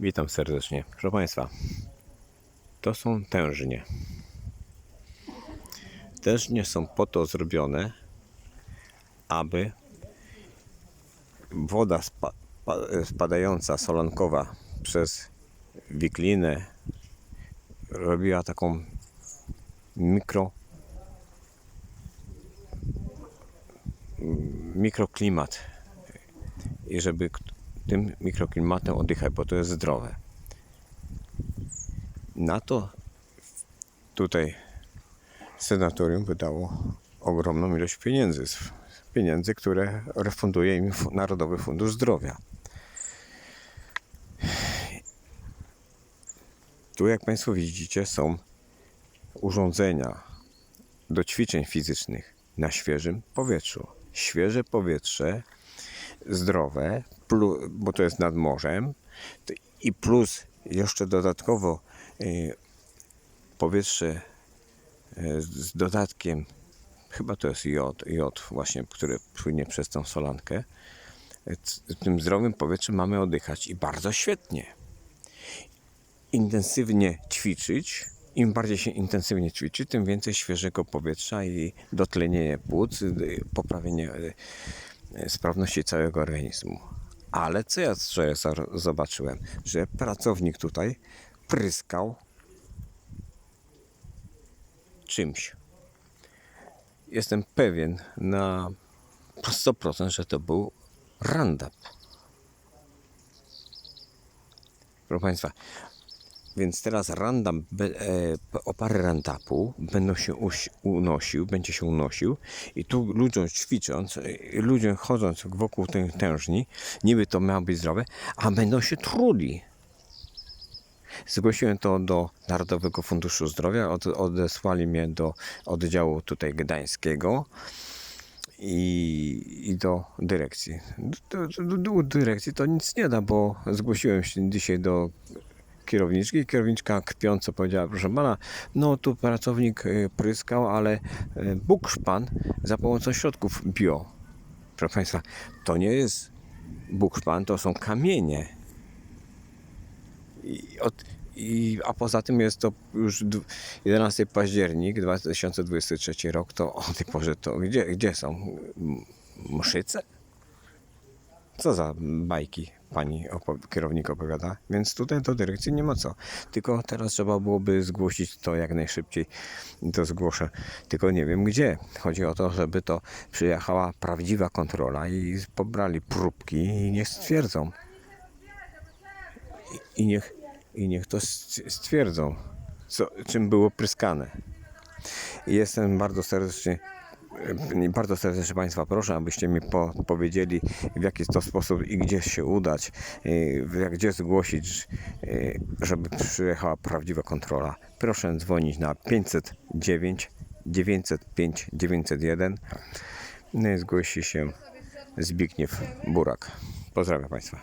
Witam serdecznie. Proszę Państwa, to są tężnie. Tężnie są po to zrobione, aby woda spa, pa, spadająca, solankowa przez wiklinę robiła taką mikro mikroklimat i żeby tym mikroklimatem oddychać, bo to jest zdrowe. Na to tutaj senatorium wydało ogromną ilość pieniędzy, pieniędzy, które refunduje im Narodowy Fundusz Zdrowia. Tu, jak Państwo widzicie, są urządzenia do ćwiczeń fizycznych na świeżym powietrzu. Świeże powietrze, zdrowe, bo to jest nad morzem i plus jeszcze dodatkowo y, powietrze y, z dodatkiem, chyba to jest jod, jod właśnie, który płynie przez tą solankę. Y, Tym zdrowym powietrzem mamy oddychać i bardzo świetnie intensywnie ćwiczyć, im bardziej się intensywnie ćwiczy, tym więcej świeżego powietrza i dotlenienie płuc, poprawienie sprawności całego organizmu. Ale co ja wczoraj za- zobaczyłem? Że pracownik tutaj pryskał czymś. Jestem pewien na 100%, że to był Roundup. Proszę Państwa, więc teraz randam, e, opary randapu będą się unosił, będzie się unosił i tu ludziom ćwicząc, e, ludziom chodząc wokół tej tężni, niby to miało być zdrowe, a będą się truli. Zgłosiłem to do Narodowego Funduszu Zdrowia, od, odesłali mnie do oddziału tutaj gdańskiego i, i do dyrekcji. Do, do, do dyrekcji to nic nie da, bo zgłosiłem się dzisiaj do kierowniczki. Kierowniczka krpiąco powiedziała, proszę pana, no tu pracownik y, pryskał, ale y, bukszpan za pomocą środków bio. Proszę państwa, to nie jest bukszpan, to są kamienie. I od, i, a poza tym jest to już dw- 11 październik 2023 rok, to o tej porze to gdzie, gdzie są? Mszyce? Co za bajki pani opo- kierownik opowiada? Więc tutaj do dyrekcji nie ma co. Tylko teraz trzeba byłoby zgłosić to jak najszybciej. To zgłoszę. Tylko nie wiem gdzie. Chodzi o to, żeby to przyjechała prawdziwa kontrola i pobrali próbki i niech stwierdzą. I, i, niech, i niech to st- stwierdzą, co, czym było pryskane. Jestem bardzo serdecznie bardzo serdecznie Państwa proszę, abyście mi po, powiedzieli w jaki to sposób i gdzie się udać, w- gdzie zgłosić, żeby przyjechała prawdziwa kontrola. Proszę dzwonić na 509 905 901. No i zgłosi się Zbigniew Burak. Pozdrawiam Państwa.